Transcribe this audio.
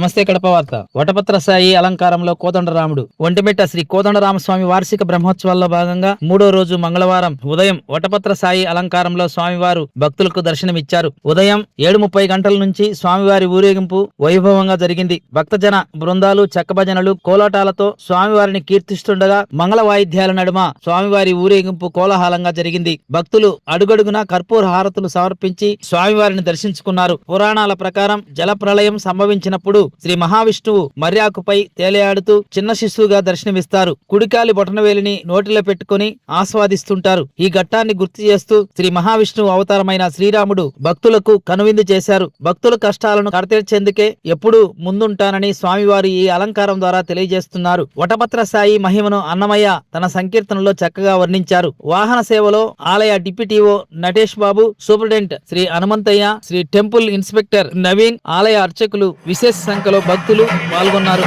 నమస్తే కడప వార్త. వటపత్ర సాయి అలంకారంలో కోదండరాముడు. ఒంటిమిట్ట శ్రీ కోదండరామస్వామి వార్షిక బ్రహ్మోత్సవాల్లో భాగంగా మూడో రోజు మంగళవారం ఉదయం వటపత్ర సాయి అలంకారంలో స్వామివారు భక్తులకు దర్శనమిచ్చారు. ఉదయం ఏడు ముప్పై గంటల నుంచి స్వామివారి ఊరేగింపు వైభవంగా జరిగింది. భక్తజన బృందాలు చెక్కభజనలు కోలాటాలతో స్వామివారిని కీర్తిస్తుండగా మంగళ వాయిద్యాల నడుమ స్వామివారి ఊరేగింపు కోలాహలంగా జరిగింది. భక్తులు అడుగడుగునా కర్పూర హారతులు సమర్పించి స్వామివారిని దర్శించుకున్నారు. పురాణాల ప్రకారం జల ప్రళయం సంభవించినప్పుడు శ్రీ మహావిష్ణువు మర్యాకుపై తేలియాడుతూ చిన్న శిశువుగా దర్శనమిస్తారు. కుడికాలి బొటనవేలిని నోటిలో పెట్టుకుని ఆస్వాదిస్తుంటారు. ఈ ఘట్టాన్ని గుర్తు చేస్తూ శ్రీ మహావిష్ణువు అవతారమైన శ్రీరాముడు భక్తులకు కనువిందు చేశారు. భక్తుల కష్టాలను కడతీర్చేందుకే ఎప్పుడూ ముందుంటానని స్వామివారు ఈ అలంకారం ద్వారా తెలియజేస్తున్నారు. వటపత్ర సాయి మహిమను అన్నమయ్య తన సంకీర్తనలో చక్కగా వర్ణించారు. వాహన సేవలో ఆలయ deputy E O Natesh Babu superintendent Shri Hanumanthaiah Shri temple inspector Naveen ఆలయ అర్చకులు విశేష సంఖ్యలో భక్తులు పాల్గొన్నారు.